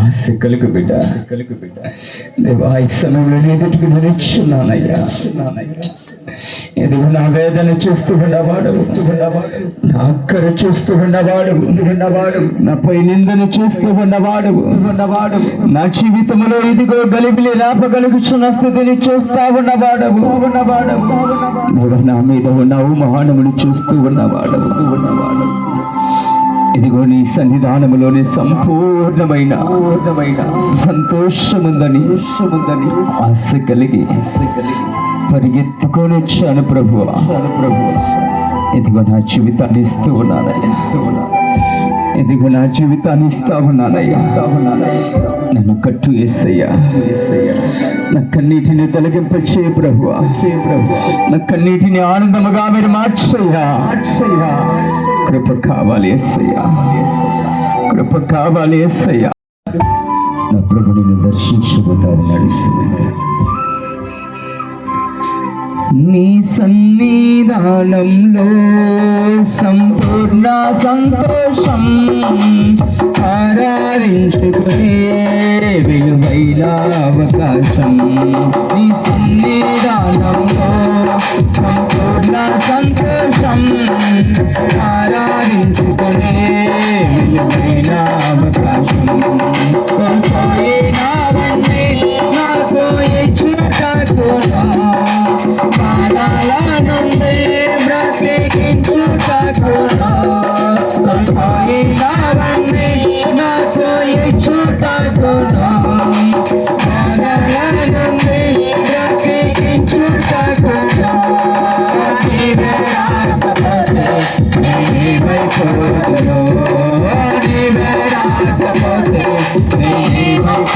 ఆశ కలుగు బిడ్డ కలుగు బిడ్డ దేవా ఈ సమయంలో ఎదుటికి నిరీక్షున్నానయ్యా ఎదుగు నా వేదన చూస్తూ ఉన్నవాడు నా అక్కర చూస్తూ ఉన్నవాడు ఉన్నవాడు నాపై నిందను చూస్తూ ఉన్నవాడు ఉన్నవాడు నా జీవితంలో ఇదిగో గలిబిలి రాపగలుగుచున్న స్థితిని చూస్తా ఉన్నవాడు ఉన్నవాడు నా మీద ఉన్న అవమానమును చూస్తూ ఉన్నవాడు ఉన్నవాడు ఇదిగో నీ సన్నిధానములోని సంపూర్ణమైన పూర్ణమైన సంతోషముందని ఆశ కలిగి పరిగెత్తుకొని వచ్చాను ప్రభు. ప్రభు. ఇదిగో నా జీవితాన్ని ఇస్తూ ఉన్నానయ్యా. ఇదిగో నా జీవితాన్ని ఇస్తా ఉన్నానయ్యా. నన్ను కట్టు వేసయ్యా నా కన్నీటిని తొలగింపచే ప్రభు. నా కన్నీటిని ఆనందముగా మీరు మార్చయ్యా. కృప కావాలి ఎస్సయ్యా కృప కావాలి ఎస్సయ్యా నా ప్రభు నిన్ను దర్శించబోతారు నడుస్తుంది నీ సన్నిధానంలో సంపూర్ణ సంతోషం ఆరాధించుకునే విలువైన అవకాశం నీ సన్నిధానంలో సంపూర్ణ సంతోషం. ఆరాధించుకునే విలువ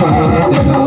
Gracias.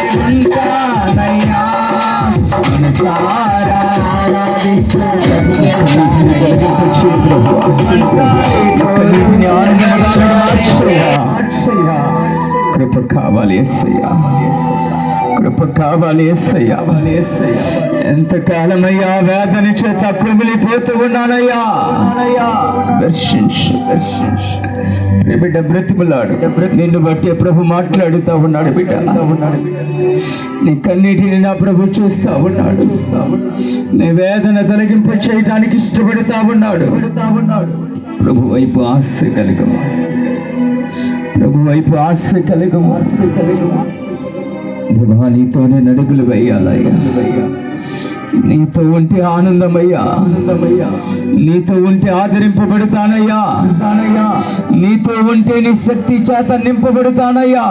సన్నిధిలోని ఉంటానయ్యా మనసారా ఆరాధిస్తూ కృప కావాలి ఎస్సయ్యా కృప కావాలి ఎస్సయ్యా ఎంతకాలమయ్యా వేదన చేత కుమిలిపోతూ ఉన్నానయ్యా. దర్శించు దర్శించు. బిడ్డ బ్రతిమలాడు. నిన్ను బట్టి ప్రభు మాట్లాడుతా ఉన్నాడు బిడ్డ. నీ కన్నీటిని నా ప్రభు చూస్తా ఉన్నాడు. నీ వేదన తొలగింపు చేయడానికి ఇష్టపడుతా ఉన్నాడు. ప్రభు వైపు ఆశ కలుగము. ప్రభు వైపు ఆశ కలుగము. దేవా నీతోనే నడుగులు వేయాలయ్యా. నీతో ఉంటే ఆనందమయ్యా. ఆనందమయ్యా నీతో ఉంటే ఆదరింపబడతానయ్యా. నీతో ఉంటే నీ శక్తి చేత నింపబడతానయ్యా.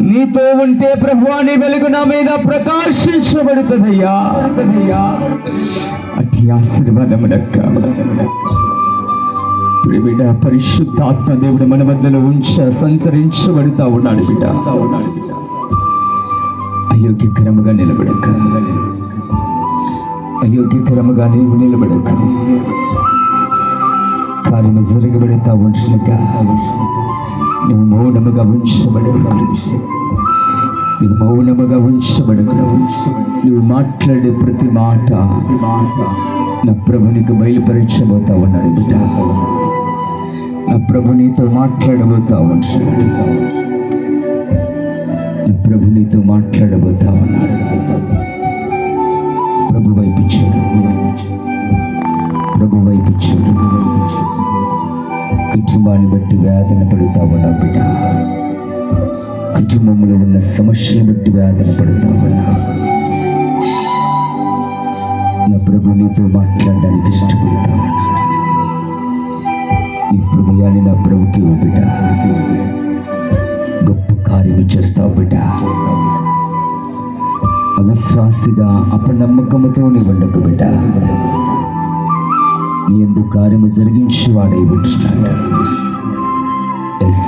నీతో ఉంటే ప్రభు వెలుగు నా మీద ప్రకాశించబడుతుందయ్యా. అటు ఆశీర్వాదమునక్క. ఇప్పుడు బిడ్డ పరిశుద్ధాత్మ దేవుడు మన మధ్యలో ఉంచ సంచరించబడుతా ఉన్నాడు బిడ్డ ఉన్నాడు బిడ్డ. అయోగ్యకరముగా నిలబడక. అయోగ్యకరముగా నీవు నిలబడక. కార్యము జరగబడతా ఉంచక నువ్వు మౌనముగా ఉంచబడక. నువ్వు మౌనముగా ఉంచబడక. నువ్వు మాట్లాడే ప్రతి మాట నా ప్రభు నీకు బయలుపరచబోతా ఉన్నాడు బిడ్డ. నా ప్రభు నీతో మాట్లాడబోతా ఉంటాడు ప్రభు నీతో మాట్లాడబోతా ఉన్నాడు. ప్రభు వైపు చూడు. ప్రభు వైపు చూడు. కుటుంబాన్ని బట్టి వేదన పడుతా ఉన్నా బిడ్డ. కుటుంబంలో ఉన్న సమస్యను బట్టి వేదన పడుతా ఉన్నా నా ప్రభు నీతో మాట్లాడడానికి ఇష్టపడతా ఈ హృదయాన్ని నా ప్రభుకి బిడ్డ. కార్యము చేస్తావు బిడ్డ అవిశ్వాసిగా అపనమ్మకముతో నీ ఉండకు బిడ్డ. నీ ఎందుకు కార్యము జరిగించి వాడే బిడ్డ ఎస్